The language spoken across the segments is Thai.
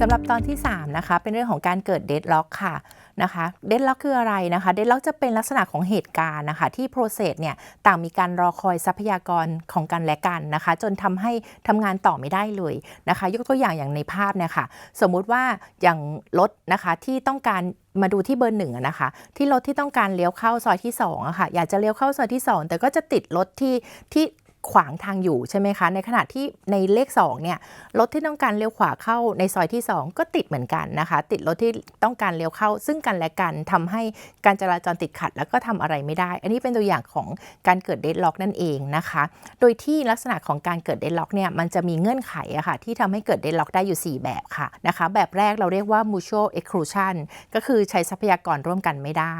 สำหรับตอนที่ 3 นะคะ เป็นเรื่องของการเกิดเดดล็อกค่ะนะคะเดดล็อกคืออะไรนะคะเดดล็อกจะเป็นลักษณะของเหตุการณ์นะคะที่โปรเซสเนี่ยต่างมีการรอคอยทรัพยากรของกันและกันนะคะ จนทำให้ทำงานต่อไม่ได้เลยนะคะ ยกตัวอย่างอย่างในภาพเนี่ยค่ะสมมุติว่าอย่างรถนะคะที่ต้องการมาดูที่เบอร์หนึ่งนะคะ ที่รถที่ต้องการเลี้ยวเข้าซอยที่2อะค่ะอยากจะเลี้ยวเข้าซอยที่ 2 แต่ก็จะติดรถที่ที่ ขวางทางอยู่ใช่ไหมคะ ในขณะที่ในเลข2เนี่ยรถที่ต้องการเลี้ยวขวาเข้าในซอยที่ 2 ก็ติดเหมือนกันนะคะ ติดรถที่ต้องการเลี้ยวเข้า ซึ่งกันและกันทำให้การจราจรติดขัด แล้วก็ทำอะไรไม่ได้ อันนี้เป็นตัวอย่างของการเกิดเดดล็อกนั่นเองนะคะ โดยที่ลักษณะของการเกิดเดดล็อกเนี่ยมันจะมีเงื่อนไขอะค่ะที่ทำให้เกิดเดดล็อกได้อยู่ 4 แบบค่ะนะคะ แบบแรกเราเรียกว่า mutual exclusion ก็คือใช้ทรัพยากรร่วมกันไม่ได้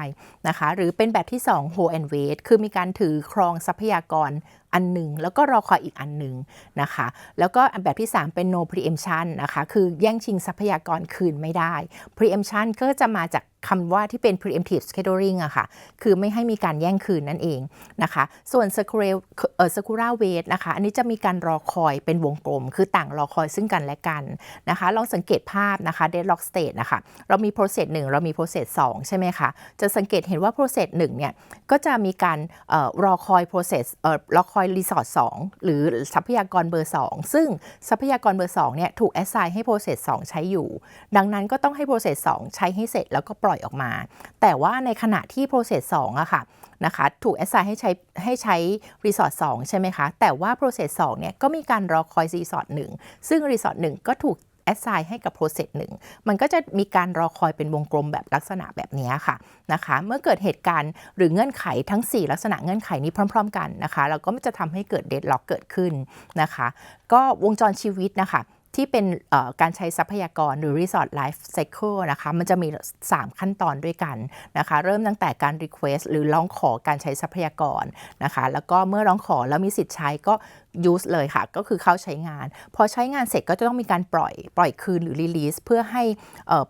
นะคะ หรือเป็นแบบที่ 2 hold and wait คือมีการถือครองทรัพยากร อันหนึ่งแล้วก็รอคอยอีกอันหนึ่งนะคะ แล้วก็อันแบบที่ 3 เป็น no preemption นะคะ คือแย่งชิงทรัพยากรคืนไม่ได้ preemption ก็จะมาจาก คำว่าที่เป็น preemptive scheduling อะค่ะ คือไม่ให้มีการแย่งคืนนั่นเองนะคะ ส่วน sakura เอ่อ sakura wait นะคะ อันนี้จะมีการรอคอยเป็นวงกลม คือต่างรอคอยซึ่งกันและกันนะคะ ลองสังเกตภาพนะคะ deadlock state นะคะ เรามี process 1 เรามี process 2 ใช่ไหมคะ จะสังเกตเห็นว่า process 1 เนี่ย ก็จะมีการออรอคอย process ออรอคอย resource 2 หรือทรัพยากรเบอร์ 2 ซึ่งทรัพยากรเบอร์2เนี่ยถูก assign ให้ process 2 ใช้อยู่ ดังนั้นก็ต้องให้ process 2 ใช้ให้เสร็จแล้วก็ปล่อยออกมา แต่ว่าในขณะที่ process 2อะค่ะนะคะถูก assign ให้ใช้ให้ใช้ resource 2ใช่ไหมคะ แต่ว่า process 2เนี่ยก็มีการรอคอย resource 1ซึ่ง resource 1ก็ถูก assign ให้กับ process หนึ่งมันก็จะมีการรอคอยเป็นวงกลมแบบลักษณะแบบนี้ค่ะนะคะ เมื่อเกิดเหตุการณ์หรือเงื่อนไขทั้ง 4 ลักษณะเงื่อนไขนี้พร้อม ๆ กันนะคะ เราก็จะทำให้เกิด deadlock เกิดขึ้นนะคะ ก็วงจรชีวิตนะคะ ที่เป็นการใช้ทรัพยากรหรือ Resort Life Cycle นะคะมันจะมี 3 ขั้นตอนด้วยกันนะคะเริ่มตั้งแต่การ Request หรือร้องขอการใช้ทรัพยากรนะคะแล้วก็เมื่อร้องขอแล้วมีสิทธิ์ใช้ก็ use เลยค่ะ ก็คือเข้าใช้งาน พอใช้งานเสร็จก็จะต้องมีการปล่อยปล่อยคืนหรือ release เพื่อให้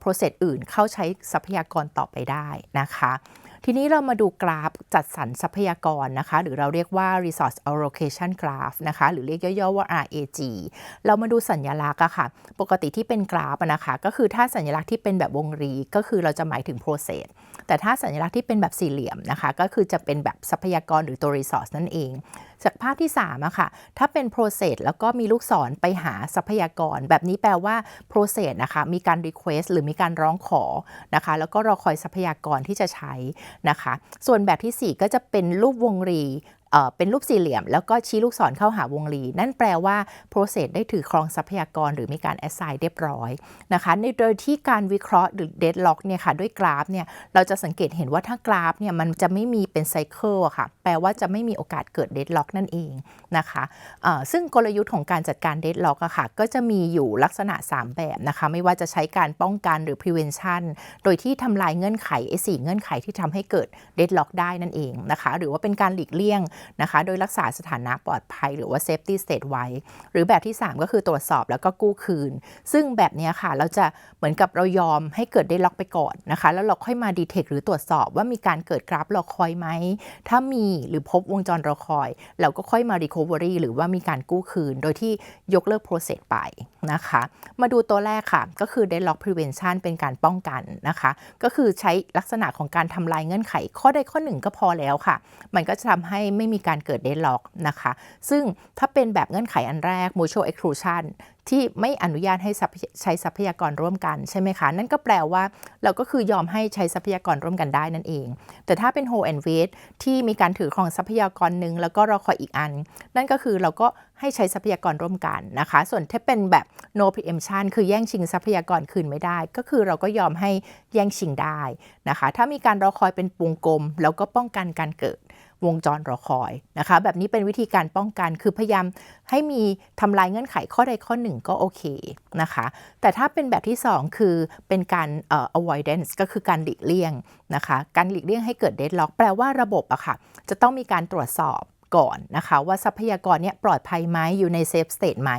process อื่นเข้าใช้ทรัพยากรต่อไปได้นะคะ ทีนี้เรามาดูกราฟจัดสรรทรัพยากรนะคะ หรือเราเรียกว่า resource allocation graph นะคะ หรือเรียกย่อๆว่า RAG เรามาดูสัญลักษณ์อะค่ะ ปกติที่เป็นกราฟนะคะ ก็คือถ้าสัญลักษณ์ที่เป็นแบบวงรีก็คือเราจะหมายถึง process แต่ถ้าสัญลักษณ์ที่เป็นแบบสี่เหลี่ยมนะคะ ก็คือจะเป็นแบบทรัพยากรหรือตัว resource นั่นเอง จากภาพที่3อะค่ะ ถ้าเป็น process แล้วก็มีลูกศรไปหาทรัพยากร แบบนี้แปลว่า process นะคะ มีการ request หรือมีการร้องขอนะคะ แล้วก็รอคอยทรัพยากรที่จะใช้นะคะ ส่วนแบบที่ 4 ก็จะเป็นรูปวงรี เป็นรูปสี่เหลี่ยม แล้วก็ชี้ลูกศรเข้าหาวงรี นั่นแปลว่า process ได้ถือครองทรัพยากรหรือมีการ assign เรียบร้อยนะคะในโดยที่การวิเคราะห์หรือ deadlock เนี่ยค่ะด้วยกราฟเนี่ยเราจะสังเกตเห็นว่าถ้ากราฟเนี่ยมันจะไม่มีเป็นไซเคิลอะค่ะ แปลว่าจะไม่มีโอกาสเกิด deadlock นั่นเองนะคะะซึ่งกลยุทธ์ของการจัดการ deadlock อะค่ะก็จะมีอยู่ลักษณะ 3 แบบนะคะไม่ว่าจะใช้การป้องกันหรือ prevention โดยที่ทำลายเงื่อนไขไอ้สี่เงื่อนไขที่ทำให้เกิด deadlock ได้นั่นเองนะคะหรือว่าเป็นการหลีกเลี่ยงนะคะ โดยรักษาสถานะปลอดภัยหรือว่า safety state ไว้ หรือแบบที่ 3 ก็คือตรวจสอบแล้วก็กู้คืน ซึ่งแบบนี้ค่ะ เราจะเหมือนกับเรายอมให้เกิดได้ล็อกไปก่อนนะคะ แล้วเราค่อยมาดีเทคหรือตรวจสอบว่ามีการเกิดกราฟรอคอยไหม ถ้ามีหรือพบวงจรรอคอย เราก็ค่อยมา recovery หรือว่ามีการกู้คืน โดยที่ยกเลิก process ไปนะคะ มาดูตัวแรกค่ะ ก็คือ deadlock prevention เป็นการป้องกันนะคะ ก็คือใช้ลักษณะของการทำลายเงื่อนไข ข้อใดข้อหนึ่งก็พอแล้วค่ะ มันก็จะทำให้ไม่มีการเกิด deadlock นะคะ ซึ่งถ้าเป็นแบบเงื่อนไขอันแรก mutual exclusion ที่ไม่อนุญาตให้ใช้ทรัพยากรร่วมกันใช่ไหมคะ นั่นก็แปลว่าเราก็คือยอมให้ใช้ทรัพยากรร่วมกันได้นั่นเอง แต่ถ้าเป็น hold and wait ที่มีการถือครองทรัพยากรหนึ่งแล้วก็รอคอยอีกอัน นั่นก็คือเราก็ให้ใช้ทรัพยากรร่วมกันนะคะ ส่วนถ้าเป็นแบบ no preemption คือแย่งชิงทรัพยากรคืนไม่ได้ ก็คือเราก็ยอมให้แย่งชิงได้นะคะ ถ้ามีการรอคอยเป็นวงกลมแล้วก็ป้องกันการเกิด วงจรรอคอยนะคะ แบบนี้เป็นวิธีการป้องกันคือพยายามให้มีทำลายเงื่อนไขข้อใดข้อหนึ่งก็โอเคนะคะ แต่ถ้าเป็นแบบที่ 2 คือเป็นการ avoidance ก็คือการหลีกเลี่ยงนะคะ การหลีกเลี่ยงให้เกิด deadlock แปลว่าระบบอะค่ะ จะต้องมีการตรวจสอบ ก่อนนะคะว่าทรัพยากรเนี่ยปลอดภัยไหมอยู่ในเซฟสเตทไหม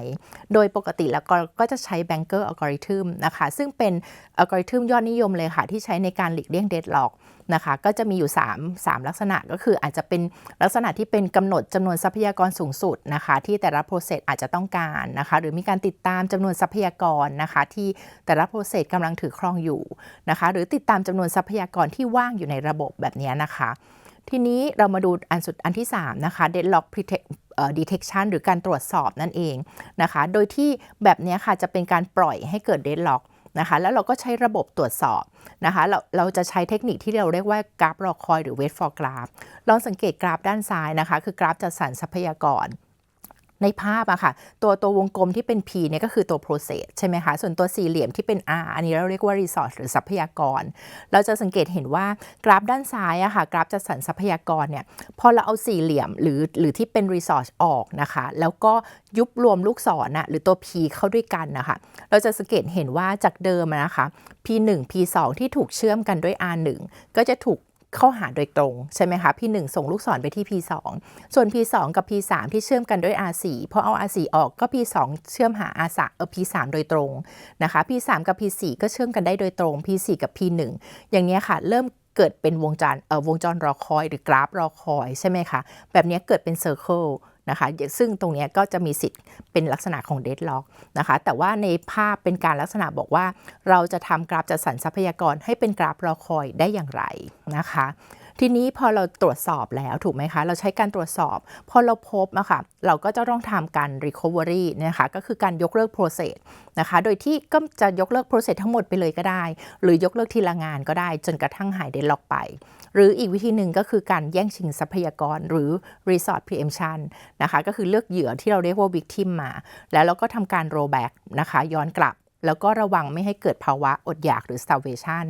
โดยปกติแล้วก็ก็จะใช้ Banker Algorithm นะคะ ซึ่งเป็นอัลกอริทึมยอดนิยมเลยค่ะ ที่ใช้ในการหลีกเลี่ยง Deadlock นะคะก็จะมีอยู่ 3 3 ลักษณะก็คืออาจจะเป็นลักษณะที่เป็นกำหนดจำนวนทรัพยากรสูงสุดนะคะ ที่แต่ละ process อาจจะต้องการนะคะ หรือมีการติดตามจำนวนทรัพยากรนะคะ ที่แต่ละ process กำลังถือครองอยู่นะคะ หรือติดตามจำนวนทรัพยากรที่ว่างอยู่ในระบบแบบนี้นะคะ ทีนี้เรามาดูอันสุดอันที่ 3 นะคะ deadlock protect เอ่อ detection หรือการตรวจสอบนั่นเองนะคะ โดยที่แบบนี้ค่ะจะเป็นการปล่อยให้เกิด deadlock นะคะแล้วเราก็ใช้ระบบตรวจสอบนะคะเราเราจะใช้เทคนิคที่เราเรียกว่ากราฟรอคอยหรือ wait for graph ลองสังเกตกราฟด้านซ้ายนะคะ คือกราฟจัดสรรทรัพยากร ในภาพอะค่ะ ตัวตัววงกลมที่เป็น P เนี่ยก็คือตัว process ใช่ไหมคะ ส่วนตัวสี่เหลี่ยมที่เป็น R อันนี้เราเรียกว่า resource หรือทรัพยากร เราจะสังเกตเห็นว่ากราฟด้านซ้ายอะค่ะ กราฟจัดสรรทรัพยากรเนี่ย พอเราเอาสี่เหลี่ยมหรือหรือที่เป็น resource ออกนะคะ แล้วก็ยุบรวมลูกศรนะหรือตัว P เข้าด้วยกันนะคะ เราจะสังเกตเห็นว่าจากเดิมนะคะ P1 P2 ที่ถูกเชื่อมกันด้วย R1 ก็จะถูก เข้าหาโดยตรงใช่ไหมคะ P1 ส่งลูกศรไปที่ P2 ส่วน P2 กับ P3 ที่เชื่อมกันด้วย R4 พอเอา R4 ออกก็ P2 เชื่อมหา R3 เออ P3 โดยตรงนะคะ P3 กับ P4 ก็เชื่อมกันได้โดยตรง P4 กับ P1 อย่างนี้ค่ะ เริ่มเกิดเป็นวงจรเออวงจรรอคอย หรือกราฟรอคอยใช่ไหมคะ แบบนี้เกิดเป็นเซอร์เคิล นะคะซึ่งตรงนี้ก็จะมีสิทธิ์เป็นลักษณะของเดดล็อกนะคะแต่ว่าในภาพเป็นการลักษณะบอกว่า เราจะทำกราฟจัดสรรทรัพยากรให้เป็นกราฟรอคอยได้อย่างไรนะคะ ทีนี้พอเราตรวจสอบแล้วถูกไหมคะ เราใช้การตรวจสอบพอเราพบอะค่ะเราก็จะต้องทำการ recovery นะคะก็คือการยกเลิก process นะคะโดยที่ก็จะยกเลิก process ทั้งหมดไปเลยก็ได้ หรือยกเลิกทีละงานก็ได้จนกระทั่งหาย deadlock ไป หรืออีกวิธีหนึ่งก็คือการแย่งชิงทรัพยากรหรือ resource preemption นะคะก็คือเลือกเหยื่อที่เราเรียกว่า victim มา แล้วเราก็ทำการ rollback นะคะย้อนกลับ แล้วก็ระวังไม่ให้เกิดภาวะอดอยากหรือ starvation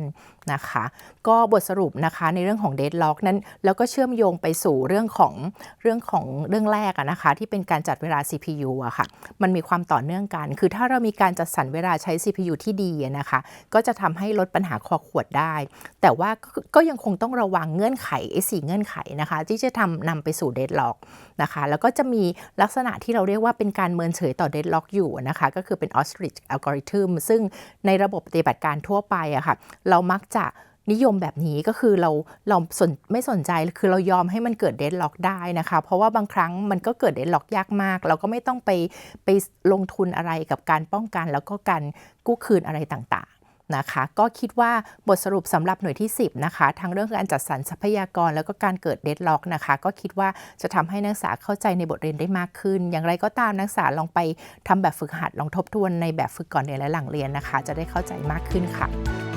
นะคะ ก็บทสรุปนะคะในเรื่องของ deadlock นั้นแล้วก็เชื่อมโยงไปสู่เรื่องของเรื่องของเรื่องแรกอะนะคะ ที่เป็นการจัดเวลา CPU อะค่ะ มันมีความต่อเนื่องกัน คือถ้าเรามีการจัดสรรเวลาใช้ CPU ที่ดีนะคะ ก็จะทำให้ลดปัญหาคอขวดได้ แต่ว่าก็ก็ยังคงต้องระวังเงื่อนไขไอ้สี่เงื่อนไขนะคะ ที่จะทำนำไปสู่ deadlock นะคะ แล้วก็จะมีลักษณะที่เราเรียกว่าเป็นการเมินเฉยต่อ deadlock อยู่นะคะ ก็คือเป็น ostrich algorithm ซึ่งในระบบปฏิบัติการทั่วไปอะค่ะ เรามักจะนิยมแบบนี้ก็คือเราเราสนไม่สนใจคือเรายอมให้มันเกิดเดดล็อกได้นะคะ เพราะว่าบางครั้งมันก็เกิดเดดล็อกยากมาก เราก็ไม่ต้องไปไปลงทุนอะไรกับการป้องกัน แล้วก็การกู้คืนอะไรต่างๆ นะคะ ก็คิดว่าบทสรุปสำหรับหน่วยที่ 10 นะคะ ทั้งเรื่องการจัดสรรทรัพยากรแล้วก็การเกิดเดดล็อกนะคะ ก็คิดว่าจะทำให้นักศึกษาเข้าใจในบทเรียนได้มากขึ้น อย่างไรก็ตามนักศึกษาลองไปทำแบบฝึกหัดลองทบทวนในแบบฝึกก่อนเรียนและหลังเรียนนะคะ จะได้เข้าใจมากขึ้นค่ะ